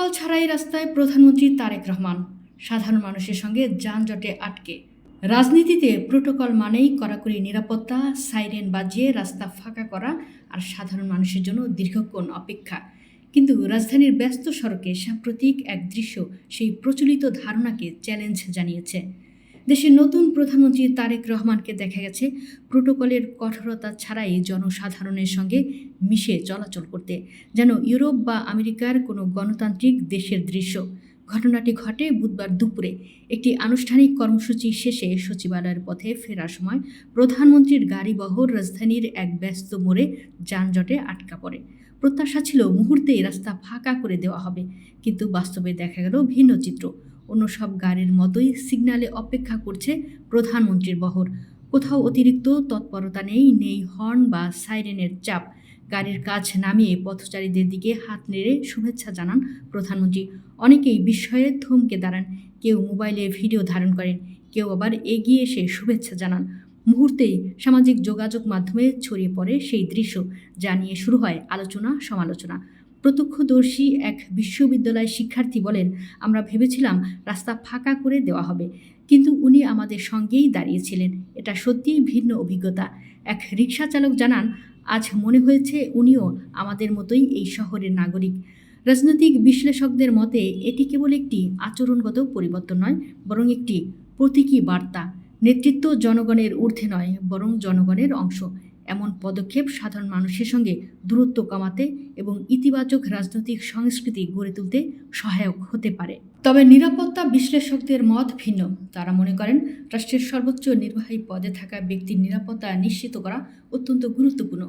Protocol ছাড়াই রাস্তায় প্রধানমন্ত্রী তারেক রহমান। সাধারণ মানুষের সঙ্গে যানজটে আটকে। রাজনীতিতে প্রোটোকল মানেই কড়াকড়ি নিরাপত্তা, সাইরেন বাজিয়ে রাস্তা ফাঁকা করা আর সাধারণ মানুষের জন্য দীর্ঘক্ষণ অপেক্ষা। কিন্তু রাজধানীর ব্যস্ত সড়কে সাম্প্রতিক এক দৃশ্য সেই প্রচলিত ধারণাকে চ্যালেঞ্জ জানিয়েছে। দেশের নতুন প্রধানমন্ত্রী তারেক রহমানকে দেখা গেছে প্রোটোকলের কঠোরতা ছাড়াই জনসাধারণের সঙ্গে মিশে চলাচল করতে, যেন ইউরোপ বা আমেরিকার কোনো গণতান্ত্রিক দেশের দৃশ্য। ঘটনাটি ঘটে বুধবার দুপুরে। একটি আনুষ্ঠানিক কর্মসূচি শেষে সচিবালয়ের পথে ফেরার সময় প্রধানমন্ত্রীর গাড়িবহর রাজধানীর এক ব্যস্ত মোড়ে যানজটে আটকা পড়ে। প্রত্যাশা ছিল মুহূর্তেই রাস্তা ফাঁকা করে দেওয়া হবে, কিন্তু বাস্তবে দেখা গেল ভিন্ন চিত্র। অন্য সব গাড়ির মতোই সিগনালে অপেক্ষা করছে প্রধানমন্ত্রীর বহর। কোথাও অতিরিক্ত তৎপরতা নেই নেই হর্ন বা সাইরেনের চাপ। গাড়ির কাজ নামিয়ে পথচারীদের দিকে হাত নেড়ে শুভেচ্ছা জানান প্রধানমন্ত্রী। অনেকেই বিস্ময়ে থমকে দাঁড়ান। কেউ মোবাইলে ভিডিও ধারণ করেন, কেউ আবার এগিয়ে এসে শুভেচ্ছা জানান। মুহূর্তেই সামাজিক যোগাযোগ মাধ্যমে ছড়িয়ে পড়ে সেই দৃশ্য, যা নিয়ে শুরু হয় আলোচনা সমালোচনা প্রত্যক্ষদর্শী এক বিশ্ববিদ্যালয়ের শিক্ষার্থী বলেন, আমরা ভেবেছিলাম রাস্তা ফাঁকা করে দেওয়া হবে, কিন্তু উনি আমাদের সঙ্গেই দাঁড়িয়েছিলেন। এটা সত্যিই ভিন্ন অভিজ্ঞতা। এক রিক্সা চালক জানান, আজ মনে হয়েছে উনিও আমাদের মতোই এই শহরের নাগরিক। রাজনৈতিক বিশ্লেষকদের মতে, এটি কেবল একটি আচরণগত পরিবর্তন নয়, বরং একটি প্রতীকী বার্তা। নেতৃত্ব জনগণের ঊর্ধ্বে নয়, বরং জনগণের অংশ। এমন পদক্ষেপ সাধারণ মানুষের সঙ্গে দূরত্ব কমাতে এবং ইতিবাচক রাজনৈতিক সংস্কৃতি গড়ে তুলতে সহায়ক হতে পারে। তবে নিরাপত্তা বিশ্লেষকদের মত ভিন্ন। তারা মনে করেন, রাষ্ট্রের সর্বোচ্চ নির্বাহী পদে থাকা ব্যক্তির নিরাপত্তা নিশ্চিত করা অত্যন্ত গুরুত্বপূর্ণ।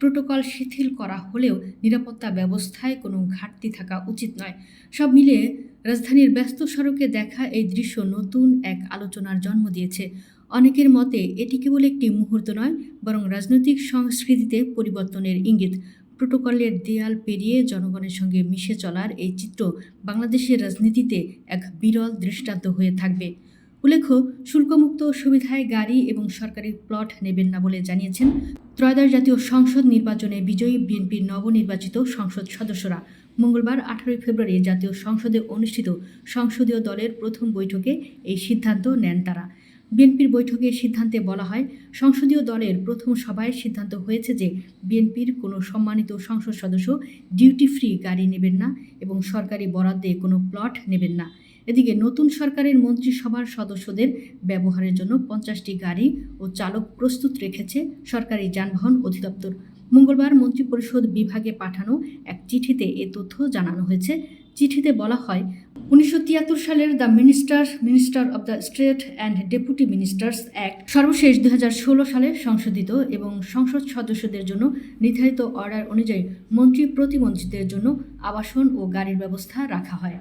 প্রোটোকল শিথিল করা হলেও নিরাপত্তা ব্যবস্থায় কোনো ঘাটতি থাকা উচিত নয়। সব মিলিয়ে রাজধানীর ব্যস্ত সড়কে দেখা এই দৃশ্য নতুন এক আলোচনার জন্ম দিয়েছে। অনেকের মতে এটি কেবল একটি মুহূর্ত নয়, বরং রাজনৈতিক সংস্কৃতিতে পরিবর্তনের ইঙ্গিত। প্রোটোকলের দেয়াল পেরিয়ে জনগণের সঙ্গে মিশে চলার এই চিত্র বাংলাদেশের রাজনীতিতে এক বিরল দৃষ্টান্ত হয়ে থাকবে। উল্লেখ্য, শুল্কমুক্ত সুবিধায় গাড়ি এবং সরকারি প্লট নেবেন না বলে জানিয়েছেন ত্রয়োদশ জাতীয় সংসদ নির্বাচনে বিজয়ী বিএনপির নবনির্বাচিত সংসদ সদস্যরা। মঙ্গলবার আঠারোই ফেব্রুয়ারি জাতীয় সংসদে অনুষ্ঠিত সংসদীয় দলের প্রথম বৈঠকে এই সিদ্ধান্ত নেন তারা। বিএনপির বৈঠকে সিদ্ধান্তে বলা হয়, সংসদীয় দলের প্রথম সভায় সিদ্ধান্ত হয়েছে যে বিএনপির কোনো সম্মানিত সংসদ সদস্য ডিউটি ফ্রি গাড়ি নেবেন না এবং সরকারি বরাদ্দে কোনো প্লট নেবেন না। এদিকে নতুন সরকারের মন্ত্রিসভার সদস্যদের ব্যবহারের জন্য পঞ্চাশটি গাড়ি ও চালক প্রস্তুত রেখেছে সরকারি যানবাহন অধিদপ্তর। মঙ্গলবার মন্ত্রিপরিষদ বিভাগে পাঠানো এক চিঠিতে এ তথ্য জানানো হয়েছে। চিঠিতে বলা হয়, উনিশশো তিয়াত্তর সালের the minister minister of the state and deputy ministers act সর্বশেষ দু হাজার ষোলো সালে সংশোধিত এবং সংসদ সদস্যদের জন্য নির্ধারিত অর্ডার অনুযায়ী মন্ত্রী প্রতিমন্ত্রীদের জন্য আবাসন ও গাড়ির ব্যবস্থা রাখা হয়।